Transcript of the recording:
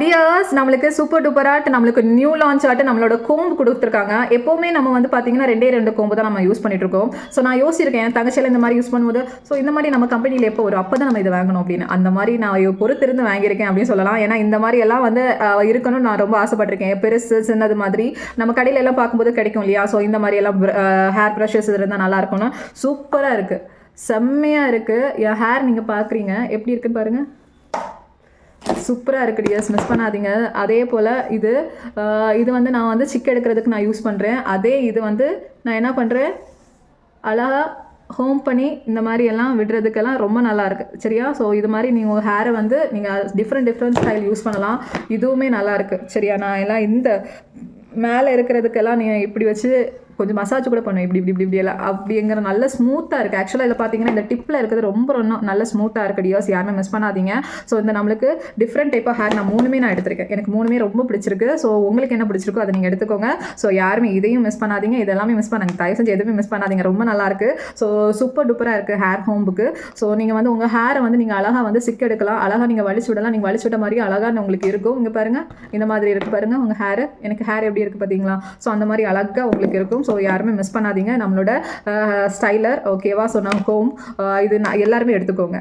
Tears நம்மளுக்கு super duper நம்மளுக்கு new launch ஆட்டு நம்மளோட கோம்பு கொடுத்துருக்காங்க. எப்போவுமே நம்ம வந்து பார்த்தீங்கன்னா ரெண்டே ரெண்டு கோம்பு தான் நம்ம யூஸ் பண்ணிட்டு இருக்கோம். ஸோ நான் யோசிச்சிருக்கேன் என் தங்கச்சியில் இந்த மாதிரி யூஸ் பண்ணும்போது ஸோ இந்த மாதிரி நம்ம கம்பெனியில் எப்போ வரும் அப்போ தான் நம்ம இதை வாங்கணும் அப்படின்னு. அந்த மாதிரி நான் பொறுத்திருந்து வாங்கியிருக்கேன் அப்படின்னு சொல்லலாம். ஏன்னா இந்த மாதிரி எல்லாம் வந்து இருக்கணும்னு நான் ரொம்ப ஆசைப்பட்டிருக்கேன். பெருசு சின்னது மாதிரி நம்ம கடையில எல்லாம் பார்க்கும்போது கிடைக்கும் இல்லையா? ஸோ இந்த மாதிரி எல்லாம் ஹேர் ப்ரஷஸ் இருந்தால் நல்லா இருக்கும்னு. சூப்பராக இருக்குது செம்மையாக இருக்குது என் ஹேர் நீங்கள் பார்க்குறீங்க எப்படி இருக்குன்னு பாருங்கள் சூப்பராக இருக்கு டியர்ஸ் மிஸ் பண்ணாதீங்க. அதே போல் இது இது வந்து நான் வந்து சிக் எடுக்கிறதுக்கு நான் யூஸ் பண்ணுறேன் அதே இது வந்து நான் என்ன பண்ணுறேன் அழகா ஹோம் பண்ணி இந்த மாதிரி எல்லாம் விடுறதுக்கெல்லாம் ரொம்ப நல்லாயிருக்கு சரியா? ஸோ இது மாதிரி நீங்கள் ஹேரை வந்து நீங்கள் டிஃப்ரெண்ட் டிஃப்ரெண்ட் ஸ்டைல் யூஸ் பண்ணலாம். இதுவுமே நல்லாயிருக்கு சரியா? நான் எல்லாம் இந்த மேலே இருக்கிறதுக்கெல்லாம் நீங்கள் இப்படி வச்சு கொஞ்சம் மசாஜ் கூட பண்ணுவேன். இப்படி இப்படி இப்படி இப்படி எல்லாம். அப்படிங்கிற நல்ல ஸ்மூத்தாக இருக்குது ஆக்சுவலாக இதில் பார்த்தீங்கன்னா இந்த டிப்பில் இருக்கிறது ரொம்ப ரொம்ப நல்ல ஸ்மூத்தாக இருக்குது டியோஸ் யாருமே மிஸ் பண்ணாதீங்க. ஸோ இந்த நம்மளுக்கு டிஃப்ரெண்ட் டைப் ஆஃப் ஹேர் நான் மூணுமே நான் எடுத்திருக்கேன். எனக்கு மூணுமே ரொம்ப பிடிச்சிருக்கு. ஸோ உங்களுக்கு என்ன பிடிச்சிருக்கோ அதை நீங்கள் எடுத்துக்கோங்க. ஸோ யாருமே இதையும் மிஸ் பண்ணாதீங்க. இதெல்லாமே மிஸ் பண்ணாங்க தயவு செஞ்சு எதுவுமே மிஸ் பண்ணாதீங்க. ரொம்ப நல்லாயிருக்கு ஸோ சூப்பர் டூப்பராக இருக்குது ஹேர் ஹோம்புக்கு ஸோ நீங்கள் வந்து உங்கள் ஹேரை வந்து நீங்கள் அழகாக வந்து சிக் எடுக்கலாம். அழகாக நீங்கள் வலிச்சு விடலாம். நீங்கள் வலிச்சு விட்ட மாதிரி அழகாக உங்களுக்கு இருக்கும். இங்கே பாருங்கள் இந்த மாதிரி இருக்கு பாருங்கள் உங்கள் ஹேர் எனக்கு ஹேர் எப்படி இருக்குது பார்த்தீங்களா? ஸோ அந்த மாதிரி அழகாக உங்களுக்கு இருக்கும். ஸோ யாருமே மிஸ் பண்ணாதீங்க. நம்மளோட ஸ்டைலர் ஓகேவா ஸோ நான் ஹோம் இது நான் எல்லாருமே எடுத்துக்கோங்க.